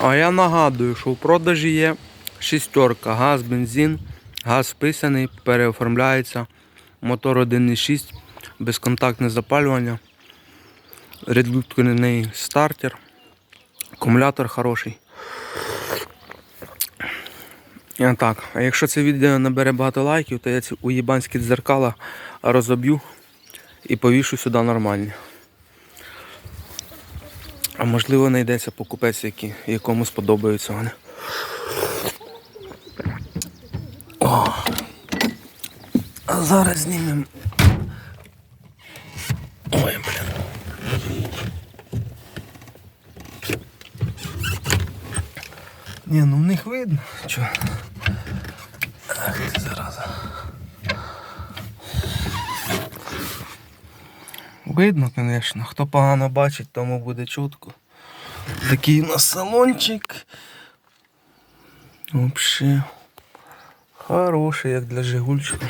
А я нагадую, що в продажі є шістерка, газ, бензин, газ вписаний, переоформляється, мотор 1.6, безконтактне запалювання, редукторний стартер, акумулятор хороший. І так, а якщо це відео набере багато лайків, то я ці уєбанські дзеркала розоб'ю і повішу сюди нормальні. А можливо знайдеться покупець, який, якому сподобаються вони. О. А зараз знімемо. Ой, блін. Ні, ну в них видно. Чо? Ах ти зараза. Видно, звісно. Хто погано бачить, тому буде чутко. Такий у нас салончик. Взагалі хороший, як для Жигульчика.